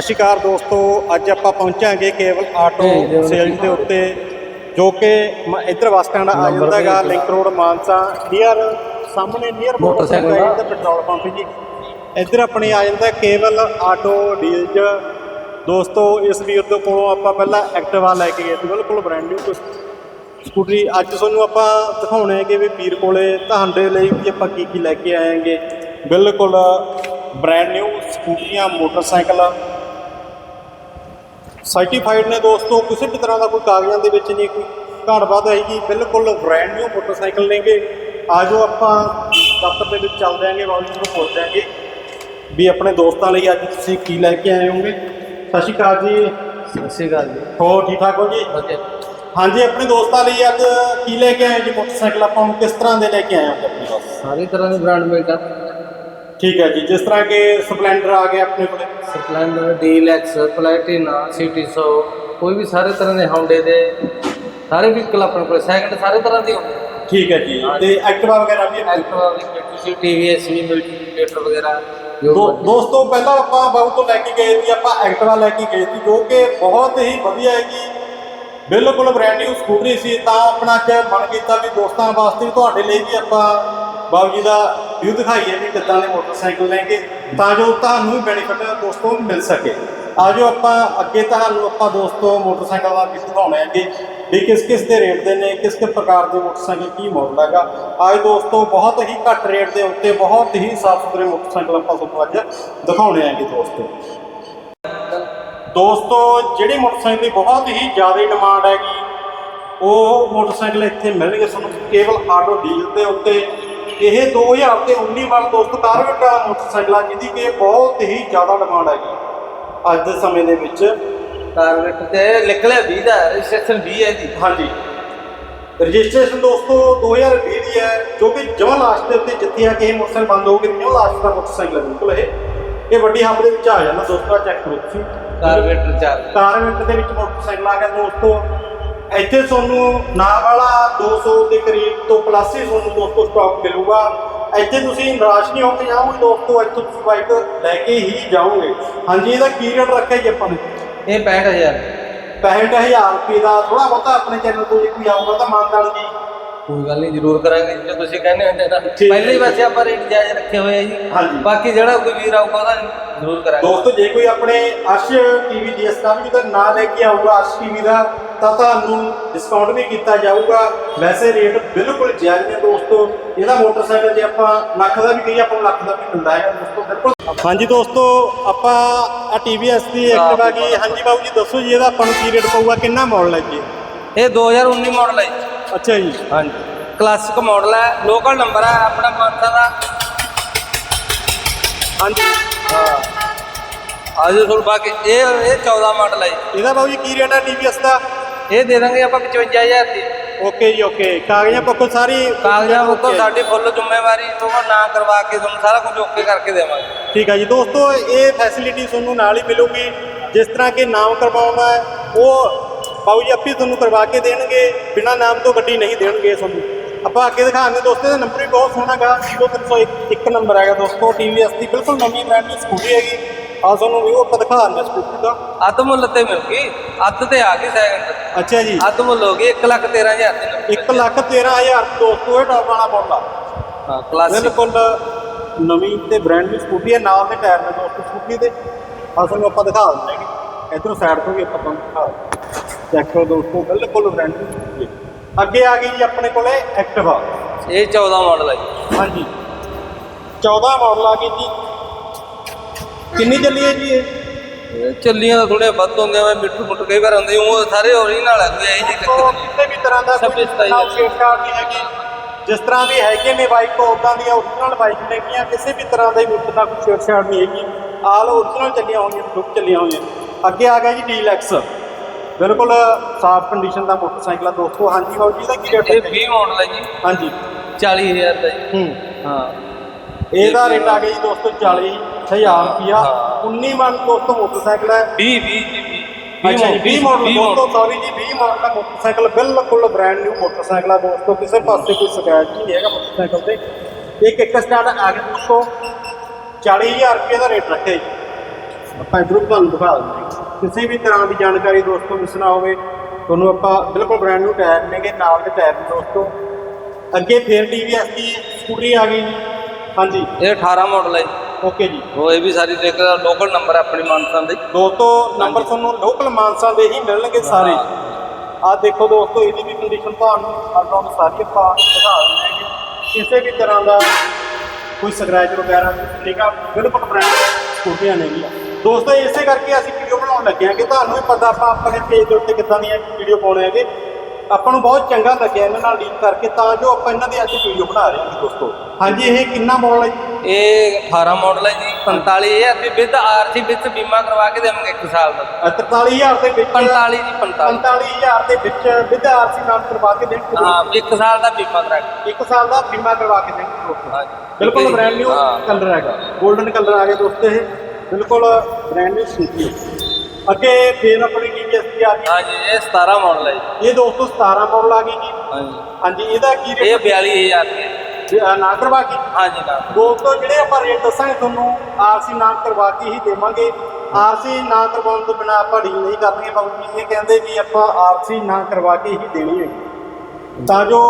ਸਤਿ ਸ਼੍ਰੀ ਅਕਾਲ ਦੋਸਤੋ ਅੱਜ ਆਪਾਂ ਪਹੁੰਚਾਂਗੇ ਕੇਵਲ ਆਟੋ ਸੇਲਜ਼ ਦੇ ਉੱਤੇ ਜੋ ਕਿ ਇੱਧਰ ਬੱਸ ਸਟੈਂਡ ਆ ਜਾਂਦਾ ਹੈਗਾ ਲਿੰਕ ਰੋਡ ਮਾਨਸਾ ਨੀਅਰ ਸਾਹਮਣੇ ਨੀਅਰ ਮੋਟਰਸਾਈਕਲ ਦਾ। ਪੈਟਰੋਲ ਪੰਪ ਜੀ। ਇੱਧਰ ਆਪਣੇ ਆ ਜਾਂਦਾ ਕੇਵਲ ਆਟੋ ਡੀਲਜ ਦੋਸਤੋ ਇਸ ਵੀਰ ਦੇ ਕੋਲੋਂ ਆਪਾਂ ਪਹਿਲਾਂ ਐਕਟਿਵਾ ਲੈ ਕੇ ਗਏ ਸੀ ਬਿਲਕੁਲ ਬ੍ਰਾਂਡ ਨਿਊ ਸਕੂਟਰੀ ਅੱਜ ਤੁਹਾਨੂੰ ਆਪਾਂ ਦਿਖਾਉਣੇ ਹੈਗੇ ਵੀ ਵੀਰ ਕੋਲੇ ਤੁਹਾਡੇ ਲਈ ਵੀ ਆਪਾਂ ਕੀ ਕੀ ਲੈ ਕੇ ਆਏਗੇ। ਬਿਲਕੁਲ ਬ੍ਰਾਂਡ ਨਿਊ ਸਕੂਟਰੀਆਂ ਮੋਟਰਸਾਈਕਲ। ਸਰਟੀਫਾਈਡ ਨੇ ਦੋਸਤੋ ਕਿਸੇ ਵੀ ਤਰ੍ਹਾਂ ਦਾ ਕੋਈ ਕਾਗਜ਼ਾਂ ਦੇ ਵਿੱਚ ਨਹੀਂ ਕੋਈ ਘਾਟ ਵਾਧ ਹੈਗੀ ਬਿਲਕੁਲ ਬ੍ਰਾਂਡ ਨਿਊ ਮੋਟਰਸਾਈਕਲ ਨੇਗੇ। ਆਜੋ ਆਪਾਂ ਦਫ਼ਤਰ ਦੇ ਵਿੱਚ ਚੱਲ ਜਾਾਂਗੇ ਬਾਬੂ ਨੂੰ ਪੁੱਛ ਜਾਾਂਗੇ ਵੀ ਆਪਣੇ ਦੋਸਤਾਂ ਲਈ ਅੱਜ ਤੁਸੀਂ ਕੀ ਲੈ ਕੇ ਆਏ ਹੋਗੇ। ਸਤਿ ਸ਼੍ਰੀ ਅਕਾਲ ਜੀ। ਸਤਿ ਸ਼੍ਰੀ ਅਕਾਲ ਜੀ। ਹੋਰ ਠੀਕ ਠਾਕ ਹੋ ਜੀ? ਵਧੀਆ। ਹਾਂਜੀ ਆਪਣੇ ਦੋਸਤਾਂ ਲਈ ਅੱਜ ਕੀ ਲੈ ਕੇ ਆਏ ਜੀ ਮੋਟਰਸਾਈਕਲ ਆਪਾਂ ਨੂੰ ਕਿਸ ਤਰ੍ਹਾਂ ਦੇ ਲੈ ਕੇ ਆਏ ਹੋ? ਆਪਣੇ ਸਾਰੀ ਤਰ੍ਹਾਂ ਦੇ ਬ੍ਰਾਂਡ ਮਿਲ ਜਾਂਦੇ ਠੀਕ ਹੈ ਜੀ ਜਿਸ ਤਰ੍ਹਾਂ ਕਿ ਸਪਲੈਂਡਰ ਆ ਗਿਆ ਆਪਣੇ ਕੋਲੇ ਸਪਲੈਂਡਰ ਡੀਲੈਕਸ ਪਲੈਟੀਨਾ ਸਿਟੀ 100 ਕੋਈ ਵੀ ਸਾਰੇ ਤਰ੍ਹਾਂ ਦੇ ਹੌਂਡੇ ਦੇ ਸਾਰੇ ਵਹੀਕਲ ਆਪਣੇ ਕੋਲ ਸੈਕਿੰਡ ਸਾਰੇ ਤਰ੍ਹਾਂ ਦੇ ਹੁੰਦੇ ਠੀਕ ਹੈ ਜੀ ਤੇ ਐਕਟਿਵਾ ਵਗੈਰਾ ਵੀ? ਐਕਟਿਵਾ ਵੀ ਤੁਸੀਂ ਟੀਵੀਐਸ ਵੀ ਮਲਟੀਪਲੀਕੇਟਰ ਵਗੈਰਾ ਜੋ ਦੋ- ਮਰਜ਼ੀ। ਦੋਸਤੋ ਪਹਿਲਾਂ ਆਪਾਂ ਬਾਹੂ ਤੋਂ ਲੈ ਕੇ ਗਏ ਸੀ ਆਪਾਂ ਐਕਟਿਵਾ ਲੈ ਕੇ ਗਏ ਸੀ ਜੋ ਕਿ ਬਹੁਤ ਹੀ ਵਧੀਆ ਹੈਗੀ ਬਿਲਕੁਲ ਬ੍ਰਾਂਡ ਨਿਊ ਸਕੂਟਰੀ ਸੀ ਤਾਂ ਆਪਣਾ ਅੱਜ ਮਨ ਕੀਤਾ ਵੀ ਦੋਸਤਾਂ ਵਾਸਤੇ ਵੀ ਤੁਹਾਡੇ ਲਈ ਵੀ ਆਪਾਂ ਬਾਬੂ ਜੀ ਦਾ ਵੀ ਦਿਖਾਈਏ ਵੀ ਕਿੱਦਾਂ ਦੇ ਮੋਟਰਸਾਈਕਲ ਲੈਂਗੇ ਤਾਂ ਜੋ ਤੁਹਾਨੂੰ ਵੀ ਬੈਨੀਫਿਟ ਦੋਸਤੋ ਮਿਲ ਸਕੇ। ਆਜੋ ਆਪਾਂ ਅੱਗੇ ਤੁਹਾਨੂੰ ਆਪਾਂ ਦੋਸਤੋ ਮੋਟਰਸਾਈਕਲ ਦਾ ਵੀ ਦਿਖਾਉਣੇ ਹੈਗੇ ਵੀ ਕਿਸ ਕਿਸ ਦੇ ਰੇਟ ਦੇ ਨੇ, ਕਿਸ ਕਿਸ ਪ੍ਰਕਾਰ ਦੇ ਮੋਟਰਸਾਈਕਲ ਕੀ ਮਾਡਲ ਹੈਗਾ। ਅੱਜ ਦੋਸਤੋ ਬਹੁਤ ਹੀ ਘੱਟ ਰੇਟ ਦੇ ਉੱਤੇ ਬਹੁਤ ਹੀ ਸਾਫ਼ ਸੁਥਰੇ ਮੋਟਰਸਾਈਕਲ ਆਪਾਂ ਤੁਹਾਨੂੰ ਅੱਜ ਦਿਖਾਉਣੇ ਹੈਗੇ ਦੋਸਤੋ। ਦੋਸਤੋ ਜਿਹੜੇ ਮੋਟਰਸਾਈਕਲ ਦੀ ਬਹੁਤ ਹੀ ਜ਼ਿਆਦਾ ਡਿਮਾਂਡ ਹੈਗੀ, ਉਹ ਮੋਟਰਸਾਈਕਲ ਇੱਥੇ ਮਿਲਣਗੇ ਤੁਹਾਨੂੰ ਕੇਵਲ ਆਟੋ ਡੀਜ਼ਲ ਦੇ ਉੱਤੇ। ਇਹ 2000 ਤੇ 19 ਵਾਲਾ ਦੋਸਤੋ ਕਾਰਵੇਟ ਵਾਲਾ ਮੋਟਰਸਾਈਕਲ ਆ ਜਿਹਦੀ ਕਿ ਬਹੁਤ ਹੀ ਜ਼ਿਆਦਾ ਡਿਮਾਂਡ ਹੈਗੀ। ਅੱਜ ਦੇ ਸਮੇਂ ਦੇ ਵਿੱਚ ਕਾਰਬੇਟ ਤੇ ਲਿਖ ਲਿਆ 20 ਦਾ ਰਜਿਸਟ੍ਰੇਸ਼ਨ 20 ਹੈ ਜੀ। ਹਾਂਜੀ। ਰਜਿਸਟ੍ਰੇਸ਼ਨ ਦੋਸਤੋ 2020 ਦੀ ਹੈ ਜੋ ਕਿ ਜਮਾ ਲਾਸਟ ਦੇ ਉੱਤੇ ਜਿੱਥੇ ਆ ਕਿ ਇਹ ਮੋਟਰਸਾਈਕਲ ਬੰਦ ਹੋ ਗਏ ਜਮਾ ਲਾਸਟ ਦਾ ਮੋਟਰਸਾਈਕਲ ਬਿਲਕੁਲ ਇਹ। ਇਹ ਵੱਡੀ ਹੱਬ ਦੇ ਵਿੱਚ ਆ ਜਾਂਦਾ ਦੋਸਤੋ ਚੈੱਕ ਕਰੋ ਤੁਸੀਂ। ਕਾਰਬੇਟਰ ਚਾਰ ਕਾਰਵੇਟ ਦੇ ਵਿੱਚ ਮੋਟਰਸਾਈਕਲ ਆ ਗਿਆ ਦੋਸਤੋ। ਇੱਥੇ ਤੁਹਾਨੂੰ ਨਾ ਵਾਲਾ 200 ਦੇ ਕਰੀਬ ਤੋਂ ਪਲੱਸ ਹੀ ਤੁਹਾਨੂੰ ਦੋਸਤੋ ਸਟਾਕ ਮਿਲੂਗਾ। ਇੱਥੇ ਤੁਸੀਂ ਨਿਰਾਸ਼ ਨਹੀਂ ਹੋ ਕੇ ਜਾਓਗੇ ਦੋਸਤੋ ਇੱਥੋਂ ਤੁਸੀਂ ਬਾਈਕ ਲੈ ਕੇ ਹੀ ਜਾਓਗੇ। ਹਾਂਜੀ ਇਹਦਾ ਕੀ ਰੇਟ ਰੱਖਿਆ ਜੀ ਆਪਾਂ ਨੇ? ਇਹ 65000 65000 ਰੁਪਏ ਦਾ ਥੋੜਾ ਬਹੁਤਾ ਆਪਣੇ ਚੈਨਲ ਤੋਂ ਜੇ ਕੋਈ ਆਊਗਾ ਤਾਂ ਮਾਨਦਾਨ ਜੀ ਕੋਈ ਗੱਲ ਨਹੀਂ ਜ਼ਰੂਰ ਕਰਾਂਗੇ ਜੇ ਤੁਸੀਂ ਕਹਿੰਦੇ ਹੁੰਦੇ ਤਾਂ ਠੀਕ ਪਹਿਲੇ ਹੀ ਹੈ। ਵੈਸੇ ਆਪਾਂ ਰੇਟ ਜਾਇਜ਼ ਰੱਖੇ ਹੋਏ ਆ ਜੀ। ਹਾਂਜੀ। ਬਾਕੀ ਜਿਹੜਾ ਕੋਈ ਵੀਰ ਆਊਗਾ ਉਹਦਾ ਜ਼ਰੂਰ ਕਰਾਂਗੇ। ਦੋਸਤੋ ਜੇ ਕੋਈ ਆਪਣੇ ਅਰਸ਼ ਟੀਵੀ DSW ਦਾ ਨਾਂ ਲੈ ਕੇ ਆਊਗਾ ਅਰਸ਼ ਟੀਵੀ ਦਾ ਤਾਂ ਤੁਹਾਨੂੰ ਡਿਸਕਾਊਂਟ ਵੀ ਕੀਤਾ ਜਾਊਗਾ। ਵੈਸੇ ਰੇਟ ਬਿਲਕੁਲ ਜਾਇਜ਼ ਨੇ ਦੋਸਤੋ। ਇਹਦਾ ਮੋਟਰਸਾਈਕਲ ਜੇ ਆਪਾਂ ਲੱਖ ਦਾ ਵੀ ਕਹੀਏ ਆਪਾਂ ਨੂੰ ਲੱਖ ਦਾ ਵੀ ਮਿਲਦਾ ਹੈਗਾ ਦੋਸਤੋ ਬਿਲਕੁਲ। ਹਾਂਜੀ ਦੋਸਤੋ ਆਪਾਂ ਆ TVS ਦੀ ਐਕਟਿਵਾ ਗਈ ਹਾਂਜੀ ਬਾਬੂ ਜੀ ਦੱਸੋ ਜੀ ਇਹਦਾ ਆਪਾਂ ਨੂੰ ਕੀ ਰੇਟ ਪਊਗਾ ਕਿੰਨਾ ਮਾਡਲ ਹੈ ਜੀ? ਇਹ 2019 ਮਾਡਲ ਹੈ ਜੀ। ਅੱਛਾ ਜੀ। ਹਾਂਜੀ। ਕਲਾਸਿਕ ਮਾਡਲ ਹੈ ਲੋਕਲ ਨੰਬਰ ਹੈ ਆਪਣਾ ਮਾਨਸਾ ਦਾ। ਹਾਂਜੀ। ਹਾਂ। ਆਜੋ ਤੁਹਾਨੂੰ ਬਾਕੀ ਇਹ ਇਹ 14 ਮਾਡਲ ਹੈ ਜੀ। ਇਹਦਾ ਬਾਬੂ ਜੀ ਕੀ ਰੇਟ ਹੈ TVS ਦਾ? ਇਹ ਦੇ ਦਾਂਗੇ ਆਪਾਂ 55000 ਦੀ। ਓਕੇ ਜੀ ਓਕੇ। ਕਾਗਜ਼ਾਂ ਪੱਖੋਂ ਸਾਰੀ ਕਾਗਜ਼ਾਂ ਉੱਤੋਂ। ਸਾਡੀ ਫੁੱਲ ਜ਼ਿੰਮੇਵਾਰੀ ਤੋਂ ਨਾ ਕਰਵਾ ਕੇ ਤੁਹਾਨੂੰ ਸਾਰਾ ਕੁਝ ਓਕੇ ਕਰਕੇ ਦੇਵਾਂਗੇ। ਠੀਕ ਹੈ ਜੀ ਦੋਸਤੋ ਇਹ ਫੈਸਿਲਿਟੀ ਤੁਹਾਨੂੰ ਨਾਲ ਹੀ ਮਿਲੂਗੀ। ਜਿਸ ਤਰ੍ਹਾਂ ਕਿ ਨਾਮ ਕਰਵਾਉਣਾ ਹੈ ਉਹ ਬਾਬੂ ਜੀ ਆਪੇ ਤੁਹਾਨੂੰ ਕਰਵਾ ਕੇ ਦੇਣਗੇ ਬਿਨਾ ਨਾਮ ਤੋਂ ਗੱਡੀ ਨਹੀਂ ਦੇਣਗੇ ਤੁਹਾਨੂੰ। ਆਪਾਂ ਅੱਗੇ ਦਿਖਾਉਂਦੇ ਦੋਸਤੋ ਦਾ ਨੰਬਰ ਵੀ ਬਹੁਤ ਸੋਹਣਾ ਗਾ 0301 ਇੱਕ ਨੰਬਰ ਹੈਗਾ ਦੋਸਤੋ TVS ਦੀ ਬਿਲਕੁਲ ਨਵੀਂ ਬ੍ਰਾਂਡ ਦੀ ਸਕੂਟੀ ਹੈਗੀ। ਆ ਤੁਹਾਨੂੰ ਵੀ ਉਹ ਆਪਾਂ ਦਿਖਾ ਦਿੰਦੇ ਸਕੂਟੀ ਦਾ। ਅੱਧ ਮੁੱਲ ਤੇ ਮਿਲ ਗਈ ਅੱਧ ਤੇ ਆ ਗਈ ਸੈਕਿੰਡ ਅੱਛਾ ਜੀ। ਅੱਧ ਮੁੱਲ ਹੋ ਗਈ 1 ਲੱਖ 13000 ਦੀ 1 ਲੱਖ 13000 ਦੋਸਤੋ ਇਹ ਟਾਪ ਵਾਲਾ ਮਾਡਲ ਹਾਂ ਕਲਾਸਿਕ ਬਿਲਕੁਲ ਨਵੀਂ ਤੇ ਬ੍ਰਾਂਡ ਦੀ ਸਕੂਟੀ ਹੈ ਨਾਲ ਦੇ ਟਾਇਰ ਨੇ ਦੋਸਤੋ ਸਕੂਟੀ ਦੇ। ਆ ਤੁਹਾਨੂੰ ਆਪਾਂ ਦਿਖਾ ਦਿੰਦੇ ਹਾਂ। ਇਧਰੋਂ ਸਾਈਡ ਤੋਂ ਵੀ ਆਪਾਂ ਤੁਹਾਨੂੰ ਦਿਖਾ ਚੈੱਕ ਕਰੋ ਦੋਸਤੋ ਬਿਲਕੁਲ ਹੈ। ਅੱਗੇ ਆ ਗਈ ਜੀ ਆਪਣੇ ਕੋਲੇ ਐਕਟਿਵਾ ਇਹ 14 ਮਾਡਲ ਹੈ ਜੀ। ਹਾਂਜੀ। 14 ਮਾਡਲ ਆ ਗਈ ਜੀ। ਕਿੰਨੀ ਚੱਲੀ ਹੈ ਜੀ ਇਹ? ਚੱਲੀਆਂ ਤਾਂ ਥੋੜੇ ਵੱਧ ਹੁੰਦੇ ਆ ਮਿੱਠੂ ਮੁੱਠ ਕਈ ਵਾਰ ਹੁੰਦੇ ਉਹ ਸਾਰੇ ਓਰੀਜਨਲ ਹੈ ਕੋਈ ਇਹੀ ਤੋਂ ਨਹੀਂ। ਕਿਸੇ ਵੀ ਤਰ੍ਹਾਂ ਦਾ ਦਾ। ਛੇੜਛਾੜ ਨਹੀਂ ਹੈਗੀ। ਜਿਸ ਤਰ੍ਹਾਂ ਦੀ ਹੈਗੇ ਨੇ ਬਾਈਕ ਉਦਾਂ ਦੀਆਂ ਓਰੀਜਨਲ ਬਾਈਕ ਨੇਗੀਆਂ ਕਿਸੇ ਵੀ ਤਰ੍ਹਾਂ ਦਾ ਮੁੱਖ ਦਾ ਕੋਈ ਛੇੜਛਾੜ ਨਹੀਂ ਹੈਗੀ। ਆਲ ਓਰੀਜਨਲ ਚੱਲੀਆਂ ਹੋਈਆਂ ਲੁੱਕ ਚੱਲੀਆਂ ਹੋਈਆਂ। ਅੱਗੇ ਆ ਗਿਆ ਜੀ ਡੀਲੈਕਸ ਬਿਲਕੁਲ ਸਾਫ਼ ਕੰਡੀਸ਼ਨ ਦਾ ਮੋਟਰਸਾਈਕਲ ਆ ਦੋਸਤੋ ਹਾਂਜੀ ਬਾਬੂ ਜੀ ਦਾ ਕੀ ਰੇਟ ਇਹ ਹੈ? 20 ਮਾਡਲ ਹੈ ਜੀ। ਹਾਂਜੀ। 40000 ਦਾ ਜੀ। ਹੂੰ। ਹਾਂ। ਇਹਦਾ ਰੇਟ ਆ ਗਿਆ ਜੀ ਦੋਸਤੋ 40000 ਰੁਪਿਆ ਹਾਂ। 19 ਮਾਡਲ ਦੋਸਤੋ ਮੋਟਰਸਾਈਕਲ ਹੈ। 20 20 ਜੀ 20 ਅੱਛਾ ਜੀ 20 ਮਾਡਲ ਦੋਸਤੋ ਸੌਰੀ ਜੀ 20 ਮਾਡਲ ਦਾ ਮੋਟਰਸਾਈਕਲ ਬਿਲਕੁਲ ਬ੍ਰਾਂਡ ਨਿਊ ਮੋਟਰਸਾਈਕਲ ਆ ਦੋਸਤੋ ਕਿਸੇ ਪਾਸੇ ਕੋਈ ਸ਼ਿਕਾਇਤ ਨਹੀਂ ਹੈਗਾ ਮੋਟਰਸਾਈਕਲ ਤੇ। ਇੱਕ ਇੱਕ ਸਟਾਰਟ ਆ ਗਿਆ ਦੋਸਤੋ 40000 ਰੁਪਏ ਦਾ ਰੇਟ ਰੱਖਿਆ ਜੀ। ਆਪਾਂ ਇਧਰੋਂ ਤੁਹਾਨੂੰ ਦਿਖਾ ਦਿੰਦੇ ਹਾਂ। ਕਿਸੇ ਵੀ ਤਰ੍ਹਾਂ ਦੀ ਜਾਣਕਾਰੀ ਦੋਸਤੋ ਮਿਸ ਨਾ ਹੋਵੇ ਤੁਹਾਨੂੰ ਆਪਾਂ ਬਿਲਕੁਲ ਬ੍ਰਾਂਡ ਨੂੰ ਟਾਇਰ ਨੇਗੇ ਨਾਲ ਦੇ ਟਾਇਰ ਦੋਸਤੋ। ਅੱਗੇ ਫੇਰ TVS ਦੀ ਸਕੂਟਰੀ ਆ ਗਈ ਹਾਂਜੀ। ਇਹ 18 ਮਾਡਲ ਹੈ ਓਕੇ ਜੀ। ਉਹ ਇਹ ਵੀ ਸਾਰੀ ਦੇਖ ਲੋਕਲ ਨੰਬਰ ਆਪਣੀ ਮਾਨਸਾ ਦੇ। ਦੋਸਤੋ ਨੰਬਰ ਤੁਹਾਨੂੰ ਲੋਕਲ ਮਾਨਸਾ ਦੇ ਹੀ ਮਿਲਣਗੇ ਸਾਰੇ। ਆ ਦੇਖੋ ਦੋਸਤੋ ਇਹਦੀ ਵੀ ਕੰਡੀਸ਼ਨ ਤੁਹਾਨੂੰ ਅਲਰਾਊਂਡ ਸਾਰੀ ਆਪਾਂ ਦਿਖਾ ਦਿੰਦੇ ਹਾਂ ਕਿਸੇ ਵੀ ਤਰ੍ਹਾਂ ਦਾ ਕੋਈ ਸਕ੍ਰੈਚ ਵਗੈਰਾ ਠੀਕ ਆ? ਬਿਲਕੁਲ ਬ੍ਰਾਂਡ ਸਕੂਟੀਆਂ ਨੇਗੀਆਂ ਦੋਸਤੋ ਇਸੇ ਕਰਕੇ ਅਸੀਂ ਵੀਡੀਓ ਬਣਾਉਣ ਲੱਗੇ ਹਾਂ ਕਿ ਤੁਹਾਨੂੰ ਵੀ ਪਤਾ ਆਪਾਂ ਆਪਣੇ ਪੇਜ ਦੇ ਉੱਤੇ ਕਿੱਦਾਂ ਦੀਆਂ ਵੀਡੀਓ ਪਾਉਣੇ ਹੈਗੇ। ਆਪਾਂ ਨੂੰ ਬਹੁਤ ਚੰਗਾ ਲੱਗਿਆ ਇਹਨਾਂ ਨਾਲ ਡੀਲ ਕਰਕੇ ਤਾਂ ਜੋ ਆਪਾਂ ਇਹਨਾਂ ਦੀ ਅੱਜ ਵੀਡੀਓ ਬਣਾ ਰਹੇ ਹਾਂ ਦੋਸਤੋ। ਹਾਂਜੀ ਇਹ ਕਿੰਨਾ ਮਾਡਲ ਹੈ ਜੀ? ਇਹ 18 ਮਾਡਲ ਹੈ ਜੀ 45000 ਦੀ ਵਿਦ ਆਰਸੀ ਵਿੱਚ ਬੀਮਾ ਕਰਵਾ ਕੇ ਦੇਵਾਂਗੇ 1 ਸਾਲ ਦਾ ਅ, 43000 ਦੇ ਵਿੱਚ 45 ਜੀ 45 45000 ਦੇ ਵਿੱਚ ਵਿਦ ਆਰਸੀ ਨਾਮ ਕਰਵਾ ਕੇ ਦੇਣਗੇ ਹਾਂ 1 ਸਾਲ ਦਾ ਬੀਮਾ ਕਰਾ ਕੇ। ਇੱਕ ਸਾਲ ਦਾ ਬੀਮਾ ਕਰਵਾ ਕੇ ਦੇਣਗੇ ਦੋਸਤੋ। ਹਾਂਜੀ। ਬਿਲਕੁਲ ਬ੍ਰਾਂਡ ਨਿਊ। ਕਲਰ ਹੈਗਾ। 골ਡਨ ਕਲਰ ਆ ਗਿਆ ਦੋਸਤੋ ਇਹ। ਬਿਲਕੁਲ ਬ੍ਰਾਂਡ ਨਿਊ ਸਕੂਟੀ ਅੱਗੇ ਫੇਰ ਆਪਣੀ TVS ਦੀ ਆ ਗਈ? ਹਾਂਜੀ ਇਹ 17 ਮਾਡਲ ਹੈ ਜੀ। ਇਹ ਦੋਸਤੋ 17 ਮਾਡਲ ਆ ਗਈ ਜੀ। ਹਾਂਜੀ। ਹਾਂਜੀ ਇਹਦਾ ਕੀ ਇਹ ਰੇਟ 42000 ਦੀ ਹੈ ਨਾ ਕਰਵਾ ਕੇ? ਹਾਂਜੀ ਨਾ ਦੋਸਤੋ ਜਿਹੜੇ ਆਪਾਂ ਰੇਟ ਦੱਸਾਂਗੇ ਤੁਹਾਨੂੰ ਆਰਸੀ ਨਾ ਕਰਵਾ ਕੇ ਹੀ ਦੇਵਾਂਗੇ। ਆਰਸੀ ਨਾ ਕਰਵਾਉਣ ਤੋਂ ਬਿਨਾ ਆਪਾਂ ਡੀਲ ਨਹੀਂ ਕਰਨੀ ਬਾਬੂ ਜੀ ਇਹ ਕਹਿੰਦੇ ਵੀ ਆਪਾਂ ਆਰਸੀ ਨਾ ਕਰਵਾ ਕੇ ਹੀ ਦੇਣੀ ਹੈ ਤਾਂ ਜੋ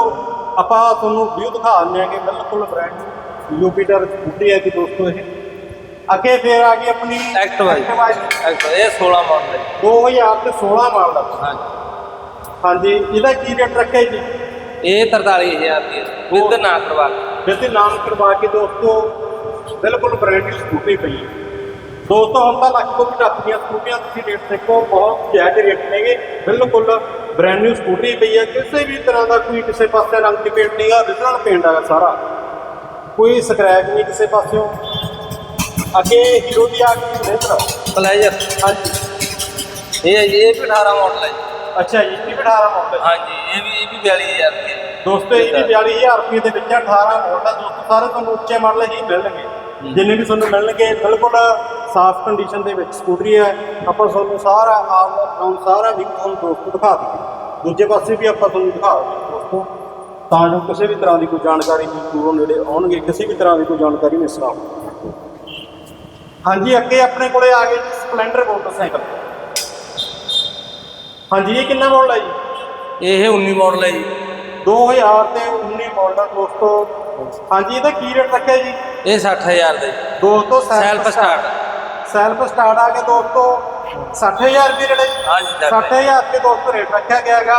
ਆਪਾਂ ਤੁਹਾਨੂੰ ਵਿਊ ਦਿਖਾ ਦਿੰਦੇ ਹਾਂ ਕਿ ਬਿਲਕੁਲ ਬ੍ਰਾਂਡ ਯੂਪੀਟਰ ਸਕੂਟੀ ਹੈ ਕਿ ਦੋਸਤੋ ਇਹ। ਅੱਗੇ ਫੇਰ ਆ ਗਈ ਆਪਣੀ ਐਕਟਿਵਾ ਜੀ। ਐਕਟਿਵਾ ਇਹ 16 ਮਾਡਲ ਹੈ। ਜੀ 2016 ਮਾਡਲ ਦਾ ਹਾਂਜੀ। ਹਾਂਜੀ ਇਹਦਾ ਕੀ ਰੇਟ ਰੱਖਿਆ ਜੀ? ਇਹ 43000 ਦੀ ਹੈ। ਵਿਦ ਨਾ ਕਰਵਾ ਕੇ। ਜਿੱਤੇ ਨਾਮ ਕਰਵਾ ਕੇ ਦੋਸਤੋ ਬਿਲਕੁਲ ਬ੍ਰਾਂਡਡ ਸਕੂਟਰੀ ਪਈ ਦੋਸਤੋ ਹੁਣ ਤਾਂ ਲੱਖ ਤੋਂ ਵੀ ਟੱਪ ਦੀਆਂ ਸਕੂਟਰੀਆਂ ਤੁਸੀਂ ਰੇਟ ਦੇਖੋ ਬਹੁਤ ਜਾਇਜ਼ ਰੇਟ ਨੇਗੇ ਬਿਲਕੁਲ ਬ੍ਰਾਂਡ ਨਿਊ ਸਕੂਟਰੀ ਪਈ ਹੈ। ਕਿਸੇ ਵੀ ਤਰ੍ਹਾਂ ਦਾ ਕੋਈ ਕਿਸੇ ਪਾਸੇ ਰੰਗ ਦੀ ਪੇਂਟ ਨਹੀਂਗਾ origignal ਪੇਂਟ ਹੈਗਾ ਸਾਰਾ। ਕੋਈ ਸਕ੍ਰੈਚ ਨਹੀਂ ਕਿਸੇ ਪਾਸਿਓਂ। ਅੱਗੇ ਹੀਰੋ ਦੀ ਆ ਮਹਿੰਦਰਾ ਪਲੇਜਰ ਹਾਂਜੀ। ਇਹ ਹੈ ਜੀ, ਇਹ ਵੀ 18 ਮਾਡਲ ਹੈ ਜੀ। ਅੱਛਾ ਜੀ ਇਹ ਵੀ 18 ਮਾਡਲ ਹੈ। ਹਾਂਜੀ ਇਹ ਵੀ ਇਹ ਵੀ 42000 ਦੀ ਹੈ ਦੋਸਤੋ ਇਹ ਵੀ 42000 ਰੁਪਏ ਦੇ ਵਿੱਚ 18 ਮਾਡਲ ਦਾ ਦੋਸਤੋ ਸਾਰੇ ਤੁਹਾਨੂੰ ਉੱਚੇ ਮਾਡਲ ਹੀ ਮਿਲਣਗੇ। ਜਿੰਨੇ ਵੀ ਤੁਹਾਨੂੰ ਮਿਲਣਗੇ ਬਿਲਕੁਲ ਸਾਫ਼ ਕੰਡੀਸ਼ਨ ਦੇ ਵਿੱਚ ਸਕੂਟਰੀ ਹੈ। ਆਪਾਂ ਤੁਹਾਨੂੰ ਸਾਰਾ ਆਲ ਰਾਉਂਡ ਸਾਰਾ ਵੀ ਤੁਹਾਨੂੰ ਦੋਸਤੋ ਦਿਖਾ ਦਈਏ। ਦੂਜੇ ਪਾਸੇ ਵੀ ਆਪਾਂ ਤੁਹਾਨੂੰ ਦਿਖਾ ਦਈਏ ਦੋਸਤੋ। ਤਾਂ ਜੋ ਕਿਸੇ ਵੀ ਤਰ੍ਹਾਂ ਦੀ ਕੋਈ ਜਾਣਕਾਰੀ ਦੀ ਦੂਰੋਂ ਨੇੜੇ ਆਉਣਗੇ ਕਿਸੇ ਵੀ ਤਰ੍ਹਾਂ ਦੀ ਕੋਈ ਜਾਣਕਾਰੀ ਮਿਸ ਨਾ ਹੋਵੇ ਹਾਂਜੀ ਅੱਗੇ ਆਪਣੇ ਕੋਲੇ ਆ ਗਏ ਜੀ ਸਪਲੈਂਡਰ ਮੋਟਰਸਾਈਕਲ ਹਾਂਜੀ ਇਹ ਕਿੰਨਾ ਮਾਡਲ ਹੈ ਜੀ? ਇਹ 19 ਮਾਡਲ ਹੈ ਜੀ। 2000 ਤੇ 19 ਮਾਡਲ ਦੋਸਤੋ। ਹਾਂਜੀ ਇਹਦਾ ਕੀ ਰੇਟ ਰੱਖਿਆ ਜੀ? ਇਹ 60000 ਦਾ ਜੀ। ਦੋਸਤੋ ਸੈਲਫ ਸਟਾਰਟ ਸੈਲਫ ਸਟਾਰਟ ਆ ਕੇ ਦੋਸਤੋ 60000 ਰੁਪਏ ਰੇਟ ਹੈ ਜੀ ਹਾਂਜੀ, 60000 ਰੁਪਏ ਦੋਸਤੋ ਰੇਟ ਰੱਖਿਆ ਗਿਆ ਹੈਗਾ।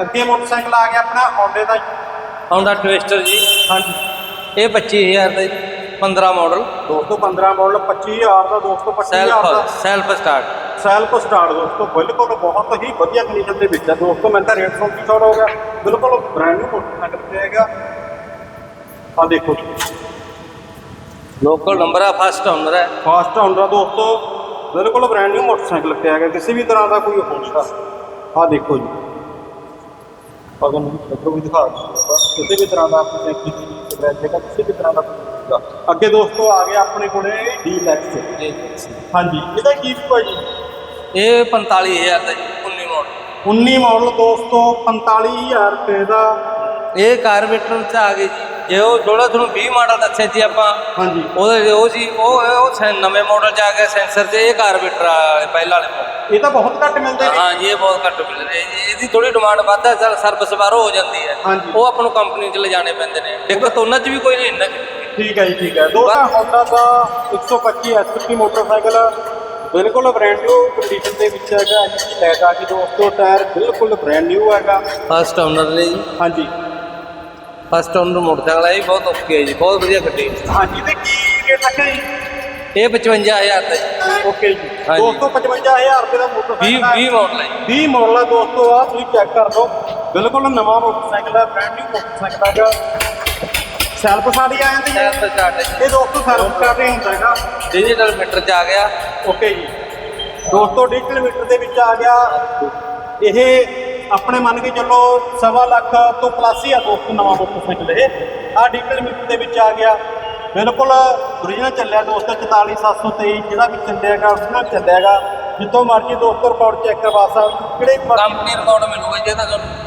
ਅੱਗੇ ਮੋਟਰਸਾਈਕਲ ਆ ਗਿਆ ਆਪਣਾ Honda ਦਾ। Honda ਟਵਿਸਟਰ ਜੀ। ਹਾਂਜੀ। ਇਹ 25000 ਦਾ ਜੀ। 15 ਮਾਡਲ ਦੋਸਤੋ 15 ਮਾਡਲ 25000 ਦਾ ਦੋਸਤੋ 25000 ਦਾ। ਸੈਲਫ ਸਟਾਰਟ ਸੈਲਫ ਸਟਾਰਟ ਦੋਸਤੋ ਬਿਲਕੁਲ ਬਹੁਤ ਹੀ ਵਧੀਆ ਕੰਡੀਸ਼ਨ ਦੇ ਵਿੱਚ ਹੈ। ਦੋਸਤੋ ਮੈਂ ਤਾਂ ਰੇਟ ਸੁਣ ਕੇ ਸ਼ੌਟ ਹੋ ਗਿਆ। ਬਿਲਕੁਲ ਬ੍ਰਾਂਡ ਨਿਊ ਮੋਟਰਸਾਈਕਲ ਹੈਗਾ। ਆ ਦੇਖੋ ਲੋਕਲ ਨੰਬਰ ਆ ਫਸਟ ਓਨਰ ਹੈ ਫਾਸਟ ਹੁੰਦਾ ਦੋਸਤੋ। ਬਿਲਕੁਲ ਬ੍ਰਾਂਡ ਨਿਊ ਮੋਟਰਸਾਈਕਲ ਪਿਆ ਹੈਗਾ। ਕਿਸੇ ਵੀ ਤਰ੍ਹਾਂ ਦਾ ਕੋਈ ਹੋ ਨਹੀਂਗਾ ਆਹ ਦੇਖੋ ਜੀ। ਅਗਰ ਨੂੰ ਵੀ ਦਿਖਾ। ਕਿਸੇ ਵੀ ਤਰ੍ਹਾਂ ਦਾ ਆਪਣੇ ਕਿਸੇ ਵੀ ਤਰ੍ਹਾਂ ਦਾ ਹੈਗਾ। ਅੱਗੇ ਦੋਸਤੋ ਆ ਗਿਆ ਆਪਣੇ ਕੋਲੇ ਡੀਲੈਕਸ ਹਾਂਜੀ ਇਹਦਾ ਕੀ ਹੈ ਜੀ? ਇਹ 45000 ਦਾ ਜੀ 19 ਮਾਡਲ 19 ਮਾਡਲ ਦੋਸਤੋ 45000 ਰੁਪਏ ਦਾ। ਇਹ ਕਾਰਬੇਟਰ ਚ ਆ ਗਈ ਜੀ। ਜੇ ਉਹ ਜਿਹੜਾ ਤੁਹਾਨੂੰ 20 ਮਾਡਲ ਦੱਸਿਆ ਸੀ ਆਪਾਂ ਹਾਂਜੀ। ਉਹਦੇ ਉਹ ਸੀ ਉਹ ਉਹ ਨਵੇਂ ਮਾਡਲ ਚ ਆ ਗਿਆ ਸੈਂਸਰ ਤੇ ਇਹ ਕਾਰਬੇਟਰ ਪਹਿਲਾਂ ਵਾਲੇ। ਇਹ ਤਾਂ ਬਹੁਤ ਘੱਟ ਮਿਲਦੇ ਨੇ। ਹਾਂ ਜੀ ਇਹ ਬਹੁਤ ਘੱਟ ਮਿਲ ਰਿਹਾ ਜੀ ਇਹਦੀ ਥੋੜੀ ਡਿਮਾਂਡ ਵੱਧ ਹੈ ਚਲ ਸਰਵਿਸ ਬਾਹਰੋਂ ਹੋ ਜਾਂਦੀ ਹੈ। ਹਾਂਜੀ। ਉਹ ਆਪਾਂ ਨੂੰ ਕੰਪਨੀ ਚ ਲਿਜਾਣੇ ਪੈਂਦੇ ਨੇ। ਦਿੱਕਤ ਉਹਨਾਂ ਚ ਵੀ ਕੋਈ ਨਹੀਂ ਇੰਨਾ ਠੀਕ ਹੈ ਜੀ ਠੀਕ ਹੈ। ਦੋਸਤੋ Honda ਦਾ 125 ਐਸਪੀ ਮੋਟਰਸਾਈਕਲ ਬਿਲਕੁਲ ਬ੍ਰਾਂਡ ਨਿਊ ਕੰਡੀਸ਼ਨ ਦੇ ਵਿੱਚ ਹੈਗਾ। ਇਹਦੀ ਲੈਟ ਆ ਕੇ ਦੋਸਤੋ ਟਾਇਰ ਬਿਲਕੁਲ ਬ੍ਰਾਂਡ ਨਿਊ ਹੈਗਾ। ਫਸਟ ਓਨਰ ਨੇ ਜੀ ਹਾਂਜੀ। ਫਸਟ ਓਨਰ ਮੋਟਰਸਾਈਕਲ ਹੈ ਜੀ ਬਹੁਤ ਓਕੇ ਹੈ ਜੀ ਬਹੁਤ ਵਧੀਆ ਗੱਡੀ। ਹਾਂਜੀ ਤੇ ਕੀ ਰੇਟ ਰੱਖਿਆ ਜੀ? ਇਹ 55000 ਦਾ ਜੀ। ਓਕੇ ਜੀ। ਦੋਸਤੋ 55000 ਰੁਪਏ ਦਾ 20 ਮੋਟਰਸਾਈਕਲ 20 ਮਾਡਲ ਹੈ ਜੀ। 20 ਮਾਡਲ ਹੈ ਦੋਸਤੋ ਆ ਤੁਸੀਂ ਚੈੱਕ ਕਰ ਲਓ। ਬਿਲਕੁਲ ਨਵਾਂ ਮੋਟਰਸਾਈਕਲ ਹੈ ਬ੍ਰਾਂਡ ਨਿਊ ਮੋਟਰਸਾਈਕਲ ਹੈਗਾ। ਸੈਲਫ ਸਾਡੀ ਆ ਜਾਂਦੀ ਹੈ। ਸੈਲਫ ਸਟਾਰਟ ਇਹ ਦੋਸਤੋ ਸੈਲਫ ਸਟਾਰਟ ਹੀ ਹੁੰਦਾ ਹੈਗਾ। ਡਿਜੀਟਲ ਮੀਟਰ ਚ ਆ ਗਿਆ। ਓਕੇ ਜੀ। ਦੋਸਤੋ 1.5 ਕਿਲੋਮੀਟਰ ਦੇ ਵਿੱਚ ਆ ਗਿਆ। ਇਹ ਆਪਣੇ ਮੰਨ ਕੇ ਚੱਲੋ ਸਵਾ ਲੱਖ ਤੋਂ ਪਲੱਸ ਹੀ ਆ ਦੋਸਤੋ ਨਵਾਂ ਮੋਟਰਸਾਈਕਲ ਇਹ। ਆ 1.5 ਕਿਲੋਮੀਟਰ ਦੇ ਵਿੱਚ ਆ ਗਿਆ। ਬਿਲਕੁਲ ਓਰੀਜਨਲ ਚੱਲਿਆ ਦੋਸਤੋ 44723 ਜਿਹੜਾ ਵੀ ਚੱਲਿਆਗਾ original ਚੱਲਿਆਗਾ ਜਿੱਥੋਂ ਮਰਜ਼ੀ ਦੋਸਤੋ ਰਿਪੋਰਟ ਚੈੱਕ ਕਰਵਾ ਸਕਦੇ ਕਿਹੜੇ ਕੰਪਨੀ ਰਿਕਾਰਡ ਮਿਲੂਗਾ ਜੀ ਇਹਦਾ ਤੁਹਾਨੂੰ।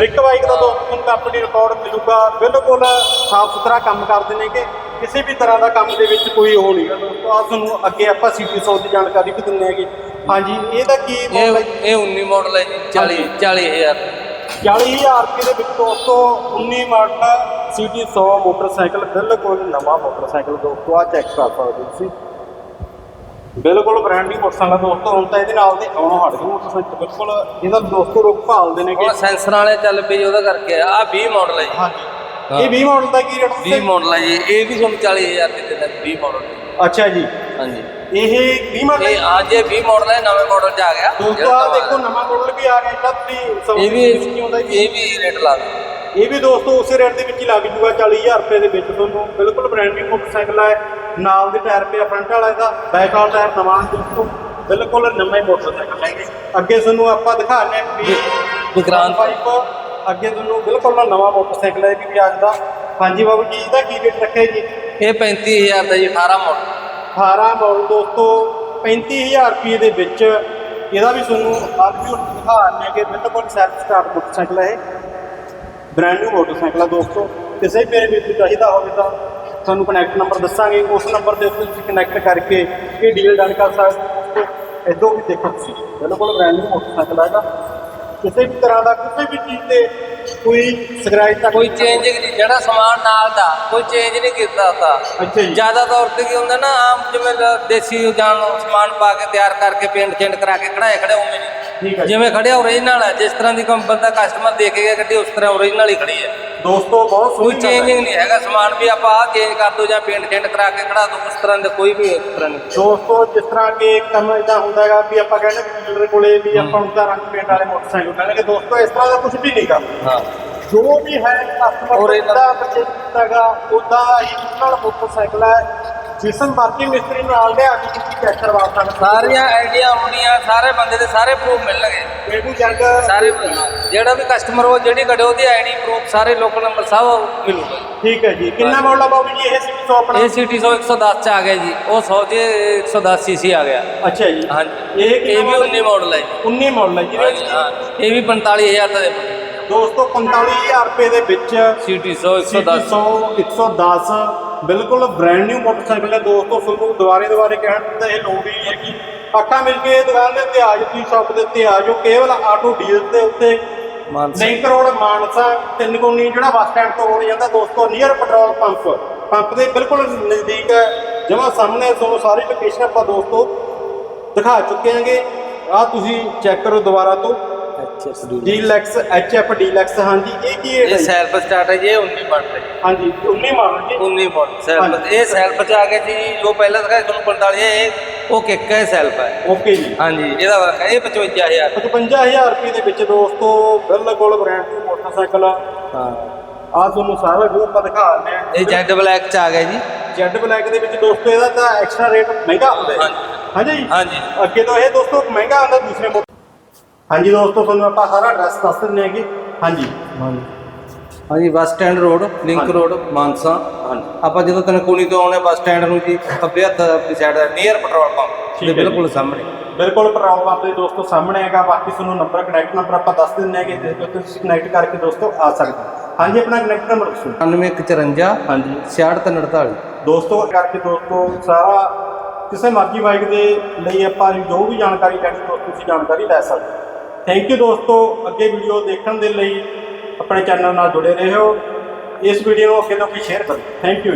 ਇੱਕ ਬਾਈਕ ਦਾ ਤੁਹਾਨੂੰ ਕੰਪਨੀ ਰਿਕਾਰਡ ਮਿਲੂਗਾ ਬਿਲਕੁਲ ਸਾਫ਼ ਸੁਥਰਾ ਕੰਮ ਕਰਦੇ ਨੇਗੇ। ਕਿਸੇ ਵੀ ਤਰ੍ਹਾਂ ਦਾ ਕੰਮ ਦੇ ਵਿੱਚ ਕੋਈ ਉਹ ਨਹੀਂ ਦੋਸਤੋ ਆ ਤੁਹਾਨੂੰ ਅੱਗੇ ਆਪਾਂ ਸੀਟੀ 100 ਦੀ ਜਾਣਕਾਰੀ ਵੀ ਦਿੰਨੇ ਹੈਗੇ। ਹਾਂਜੀ ਕੀ ਇਹ ਮਾਡਲ ਹੈ? ਇਹ 19 ਮਾਡਲ ਹੈ ਜੀ 40 40000 40000 ਰੁਪਏ ਦੇ ਵਿੱਚ ਦੋਸਤੋ 19 ਮਾਡਲ ਸੀਟੀ 100 ਮੋਟਰਸਾਈਕਲ ਬਿਲਕੁਲ ਨਵਾਂ ਮੋਟਰਸਾਈਕਲ ਦੋਸਤੋ ਆ ਚੈੱਕ ਕਰ ਸਕਦੇ ਹੋ ਤੁਸੀਂ। ਬਿਲਕੁਲ ਬ੍ਰਾਂਡ ਦੀ ਮੋਟਰਸਾਈਕਲ ਦੋਸਤੋ ਹੁਣ ਤਾਂ ਇਹਦੇ ਨਾਲ ਦੇ ਆਉਣੋਂ ਹਟ ਗਏ ਮੋਟਰਸਾਈਕਲ। ਬਿਲਕੁਲ। ਇਹਦਾ ਦੋਸਤੋ ਰੁਕ ਭਾਲਦੇ ਨੇ ਕਿ ਹੁਣ ਸੈਂਸਰ ਵਾਲੇ ਚੱਲ ਪਏ ਜੀ ਉਹਦਾ ਕਰਕੇ ਆ। 20 ਮਾਡਲ ਹੈ ਜੀ। ਹਾਂਜੀ। ਇਹ 20 ਮਾਡਲ ਦਾ ਕੀ ਰੇਟ 20 ਮਾਡਲ ਹੈ ਜੀ। ਇਹ ਵੀ ਤੁਹਾਨੂੰ 40000 ਦੇ ਦਿੰਦਾ 20 ਮਾਡਲ ਅੱਛਾ ਜੀ। ਹਾਂਜੀ। ਇਹ 20 ਮਾਡਲ ਇਹ ਅੱਜ ਇਹ 20 ਮਾਡਲ ਹੈ ਨਵੇਂ ਮਾਡਲ ਚ ਆ ਗਿਆ। ਦੋਸਤੋ ਦੇਖੋ ਨਵਾਂ ਮਾਡਲ ਵੀ ਆ ਗਿਆ ਜਿਹੜਾ ਤੁਸੀਂ ਸੌ ਇਹ ਵੀ ਇਹ ਵੀ ਰੇਟ ਲਾ ਦਿਓ। ਇਹ ਵੀ ਦੋਸਤੋ ਉਸੇ ਰੇਟ ਦੇ ਵਿੱਚ ਹੀ ਲੱਗ ਜੂਗਾ 40000 ਰੁਪਏ ਦੇ ਵਿੱਚ ਤੁਹਾਨੂੰ। ਬਿਲਕੁਲ ਬ੍ਰਾਂਡ ਨਿਊ ਮੋਟਰਸਾਈਕਲ ਹੈ ਨਾਲ ਦੇ ਟਾਇਰ ਪਿਆ ਫਰੰਟ ਵਾਲਾ ਇਹਦਾ। ਬੈਕ ਵਾਲਾ ਟਾਇਰ ਨਵਾਂ ਦੋਸਤੋ। ਬਿਲਕੁਲ ਨਵਾਂ ਹੀ ਮੋਟਰਸਾਈਕਲ ਹੈਗੇ ਅੱਗੇ ਤੁਹਾਨੂੰ ਆਪਾਂ ਦਿਖਾਣੇ ਵੀ ਵਿਕਰਾਂਤ। ਪਾਈਪ ਅੱਗੇ ਤੁਹਾਨੂੰ ਬਿਲਕੁਲ ਨਵਾਂ ਮੋਟਰਸਾਈਕਲ ਹੈ ਵੀ ਵਿਆਜ ਦਾ ਹਾਂਜੀ ਬਾਬੂ ਜੀ ਇਹਦਾ ਕੀ ਰੇਟ ਰੱਖਿਆ ਜੀ? ਇਹ 35000 ਦਾ ਜੀ 18 ਮਾਡਲ 18 ਮਾਡਲ ਦੋਸਤੋ 35000 ਰੁਪਏ ਦੇ ਵਿੱਚ। ਇਹਦਾ ਵੀ ਤੁਹਾਨੂੰ ਵੀ ਹੁਣ ਦਿਖਾਣੇ ਕਿ ਬਿਲਕੁਲ ਸੈਲਫ ਸਟਾਰਟ ਮੋਟਰਸਾਈਕਲ ਹੈ ਬ੍ਰਾਂਡ ਨਿਊ ਮੋਟਰਸਾਈਕਲ ਆ ਦੋਸਤੋ। ਕਿਸੇ ਮੇਰੇ ਵੀਰ ਨੂੰ ਚਾਹੀਦਾ ਹੋਵੇ ਤਾਂ ਤੁਹਾਨੂੰ ਕਨੈਕਟ ਨੰਬਰ ਦੱਸਾਂਗੇ। ਉਸ ਨੰਬਰ ਦੇ ਉੱਤੇ ਤੁਸੀਂ ਕਨੈਕਟ ਕਰਕੇ ਇਹ ਡੀਲ ਡਨ ਕਰ ਸਕਦੇ ਇਦੋਂ ਵੀ ਦੇਖੋ ਤੁਸੀਂ ਬਿਲਕੁਲ ਬ੍ਰਾਂਡ ਨਿਊ ਮੋਟਰਸਾਈਕਲ ਹੈਗਾ ਕਿਸੇ ਵੀ ਤਰ੍ਹਾਂ ਦਾ ਕਿਸੇ ਵੀ ਚੀਜ਼ ਤੇ ਕੋਈ ਸਕ੍ਰੈਚ ਤੱਕ ਕੋਈ ਚੇਂਜ ਨਹੀਂ ਜਿਹੜਾ ਸਮਾਨ ਨਾਲ ਦਾ ਕੋਈ ਚੇਂਜ ਨਹੀਂ ਕੀਤਾ ਹੁੰਦਾ ਜ਼ਿਆਦਾ ਤੌਰ ਤੇ ਕੀ ਹੁੰਦਾ ਨਾ ਆਮ ਜਿਵੇਂ ਦੇਸੀ ਜਾਨ ਸਮਾਨ ਪਾ ਕੇ ਤਿਆਰ ਕਰਕੇ ਪੇਂਟ ਚੇਂਟ ਕਰਾ ਕੇ ਖੜਾਏ ਖੜੇ ਉਵੇਂ ਨਹੀਂ। ਠੀਕ ਹੈ ਜੀ। ਜਿਵੇਂ ਖੜਿਆ ਓਰੀਜਨਲ ਹੈ ਜਿਸ ਤਰ੍ਹਾਂ ਦੀ ਕੰਮ ਬੰਦਾ ਕਸਟਮਰ ਦੇ ਕੇ ਗਿਆ ਗੱਡੀ ਉਸ ਤਰ੍ਹਾਂ ਓਰੀਜਨਲ ਹੀ ਖੜੀ ਹੈ। ਦੋਸਤੋ ਬਹੁਤ ਕੋਈ ਸੋਹਣੀ ਹੈ। ਚੇਂਜਿੰਗ ਨਹੀਂ ਹੈਗਾ ਸਮਾਨ ਵੀ ਆਪਾਂ ਆ ਚੇਂਜ ਕਰ ਦੋ ਜਾਂ ਪੇਂਟ ਚੇਂਟ ਕਰਾ ਕੇ ਖੜਾ ਦੋ ਉਸ ਤਰ੍ਹਾਂ ਦਾ ਕੋਈ ਵੀ ਇਸ ਤਰ੍ਹਾਂ ਨਹੀਂ। ਦੋਸਤੋ ਜਿਸ ਤਰ੍ਹਾਂ ਕਿ ਕੰਮ ਇਦਾਂ ਹੁੰਦਾ ਹੈਗਾ ਵੀ ਆਪਾਂ ਕਹਿੰਦੇ ਡੀਲਰ ਕੋਲੇ ਵੀ ਆਪਾਂ ਨੂੰ ਤਾਂ ਰੰਗ ਪੇਂਟ ਵਾਲੇ ਮੋਟਰਸਾਈਕਲ ਕਹਿੰਦੇ ਦੋਸਤੋ ਇਸ ਤਰ੍ਹਾਂ ਦਾ ਕੁਝ ਵੀ ਨਹੀਂਗਾ ਹਾਂ। ਜੋ ਵੀ ਹੈ ਕਸਟਮਰ। ਦਾ ਪਰਚੇਜ ਕੀਤਾਗਾ ਉਹਦਾ ਹੀ ਨਾਲ ਮੋਟਰਸਾਈਕਲ ਹੈ। ਜਿਸਮ ਬਾਕੀ ਮਿਸਤਰੀ ਨਾਲ ਲਿਆ ਕੇ ਤੁਸੀਂ ਚੈੱਕ ਕਰਵਾ ਸਕਦੇ? ਹੋ। ਸਾਰੀਆਂ ਆਈਡੀਆ ਹੁੰਦੀਆਂ ਸਾਰੇ ਬੰਦੇ ਦੇ ਸਾਰੇ ਪ੍ਰੂਫ ਮਿਲਣਗੇ। ਵੀ ਜੱਗ ਸਾਰੇ ਜਿਹੜਾ ਵੀ ਕਸਟਮਰ ਹੋ ਜਿਹੜੀ ਗੱਡੀ ਉਹਦੀ ਆਈਡੀ ਪ੍ਰੂਫ ਸਾਰੇ ਲੋਕਲ ਨੰਬਰ ਸਭ ਮਿਲੂਗਾ। ਠੀਕ ਹੈ ਜੀ। ਕਿੰਨਾ ਮਾਡਲ ਆ ਬਾਬੂ ਜੀ? ਇਹ ਸਿੱਖ ਸੌ ਆਪਣਾ? ਇਹ ਸਿਟੀ 100 110 ਚ ਆ ਗਿਆ ਜੀ। ਉਹ 100 ਚ 110 ਸੀਸੀ ਆ ਗਿਆ। ਅੱਛਾ ਜੀ। ਹਾਂਜੀ। ਇਹ ਇਹ ਵੀ 19 ਮਾਡਲ ਹੈ ਜੀ? 19 ਮਾਡਲ ਹੈ ਹਾਂ। ਇਹ ਵੀ 45000 ਦਾ ਦੇ ਦੋਸਤੋ 45000 ਰੁਪਏ ਦੇ ਵਿੱਚ ਸਿਟੀ 100 110 110 110 ਬਿਲਕੁਲ ਬ੍ਰਾਂਡ ਨਿਊ ਮੋਟਰਸਾਈਕਲ ਹੈ। ਦੋਸਤੋ ਤੁਹਾਨੂੰ ਦੁਬਾਰੇ ਦੁਬਾਰੇ ਕਹਿਣ ਦੀ ਤਾਂ ਇਹ ਲੋੜ ਹੀ ਨਹੀਂ ਹੈਗੀ। ਆਟਾ ਮਿਲ ਕੇ ਦੁਕਾਨ ਦੇ ਉੱਤੇ ਆ ਜਾਓ ਤੁਸੀਂ ਸ਼ਾਪ ਦੇ ਉੱਤੇ ਆ ਜਾਓ। ਕੇਵਲ ਆਟੋ ਡੀਲ ਦੇ ਉੱਤੇ ਮਾਨਸਾ। ਲਿੰਕ ਰੋਡ ਮਾਨਸਾ ਤਿੰਨ ਕੋਣੀ ਜਿਹੜਾ ਬੱਸ ਸਟੈਂਡ ਤੋਂ ਹੋ ਜਾਂਦਾ ਦੋਸਤੋ ਨੀਅਰ ਪੈਟਰੋਲ ਪੰਪ ਪੰਪ ਦੇ ਬਿਲਕੁਲ ਨਜ਼ਦੀਕ ਹੈ। ਜਮਾ ਸਾਹਮਣੇ ਤੁਹਾਨੂੰ ਸਾਰੀ ਲੋਕੇਸ਼ਨ ਆਪਾਂ ਦੋਸਤੋ ਦਿਖਾ ਚੁੱਕੇ ਹਾਂਗੇ। ਆ ਤੁਸੀਂ ਚੈੱਕ ਕਰੋ ਦੁਬਾਰਾ ਤੋਂ। ਡੀਲੈਕਸ ਐਚਐਫ ਡੀਲੈਕਸ ਹਾਂਜੀ ਇਹ ਕੀ ਹੈ ਇਹ ਸੈਲਫ ਸਟਾਰਟ ਹੈ ਜੀ ਇਹ 19 ਮਾਡਲ ਹੈ। ਜੀ। ਹਾਂਜੀ 19 ਮਾਡਲ ਜੀ। 19 ਮਾਡਲ ਸੈਲਫ ਹਾਂਜੀ। ਇਹ ਸੈਲਫ ਚ ਆ ਗਿਆ ਜੀ ਜੋ ਪਹਿਲਾਂ ਦਿਖਾਇਆ ਤੁਹਾਨੂੰ 45 ਹੈ ਇਹ ਉਹ ਕਿੱਕ ਹੈ ਸੈਲਫ ਹੈ। ਓਕੇ ਜੀ। ਹਾਂਜੀ ਇਹਦਾ ਵਰਕ ਹੈ ਇਹ 55000 55000 ਰੁਪਏ ਦੇ ਵਿੱਚ ਦੋਸਤੋ ਬਿਲਕੁਲ ਬ੍ਰਾਂਡ ਨਿਊ ਮੋਟਰਸਾਈਕਲ ਆ। ਹਾਂ। ਤੁਹਾਨੂੰ ਸਾਰਾ ਜੋ ਆਪਾਂ ਦਿਖਾ ਰਹੇ ਹਾਂ। ਇਹ ਜੈਡ ਬਲੈਕ ਚ ਆ ਗਿਆ ਜੀ। ਜੈਡ ਬਲੈਕ ਦੇ ਵਿੱਚ ਦੋਸਤੋ ਇਹਦਾ ਤਾਂ ਐਕਸਟਰਾ ਰੇਟ ਮਹਿੰਗਾ ਹੁੰਦਾ ਹੈ। ਹਾਂਜੀ। ਹਾਂਜੀ। ਅੱਗੇ ਤੋਂ ਇਹ ਦੋਸਤੋ ਮਹਿੰਗਾ ਆਉਂਦਾ ਦੂਸਰੇ ਮੋਟਰ ਹਾਂਜੀ ਦੋਸਤੋ ਤੁਹਾਨੂੰ ਆਪਾਂ ਸਾਰਾ ਐਡਰੈਸ ਦੱਸ ਦਿੰਦੇ ਹੈਗੇ ਹਾਂਜੀ। ਹਾਂਜੀ ਬੱਸ ਸਟੈਂਡ ਰੋਡ ਲਿੰਕ ਹਾਂਜੀ। ਰੋਡ ਮਾਨਸਾ। ਹਾਂਜੀ। ਆਪਾਂ ਜਦੋਂ ਤਨਕੂਨੀ ਤੋਂ ਆਉਣੇ ਬੱਸ ਸਟੈਂਡ ਨੂੰ ਜੀ ਖੱਬੇ ਹੱਥ ਆਪਣੀ ਸਾਈਡ ਨੀਅਰ ਪੈਟਰੋਲ ਪੰਪ ਦੇ। ਬਿਲਕੁਲ ਸਾਹਮਣੇ। ਬਿਲਕੁਲ ਪੈਟਰੋਲ ਪੰਪ ਦੇ ਦੋਸਤੋ ਸਾਹਮਣੇ ਹੈਗਾ। ਬਾਕੀ ਤੁਹਾਨੂੰ ਨੰਬਰ ਕਨੈਕਟ ਨੰਬਰ ਆਪਾਂ ਦੱਸ ਦਿੰਦੇ ਹੈਗੇ ਜਿਹਦੇ ਉੱਤੇ ਤੁਸੀਂ ਕਨੈਕਟ ਕਰਕੇ ਦੋਸਤੋ ਆ ਸਕਦੇ ਹਾਂਜੀ ਆਪਣਾ ਕਨੈਕਟ ਨੰਬਰ ਦੱਸੋ। 9154 ਹਾਂਜੀ। 6348 ਦੋਸਤੋ ਕਰਕੇ ਦੋਸਤੋ ਸਾਰਾ ਕਿਸੇ ਮਰਜ਼ੀ ਬਾਈਕ ਦੇ ਲਈ ਆਪਾਂ ਜੋ ਵੀ ਜਾਣਕਾਰੀ ਲੈਣੀ ਦੋਸਤੋ ਤੁਸੀਂ ਜਾਣਕਾਰੀ ਲੈ ਸਕਦੇ ਥੈਂਕ ਯੂ ਦੋਸਤੋ, ਅੱਗੇ ਵੀਡੀਓ ਦੇਖਣ ਦੇ ਲਈ ਆਪਣੇ ਚੈਨਲ ਨਾਲ ਜੁੜੇ ਰਹੋ। ਇਸ ਵੀਡੀਓ ਨੂੰ ਅੱਗੇ ਲੋਕੀ ਸ਼ੇਅਰ ਕਰੋ। Thank you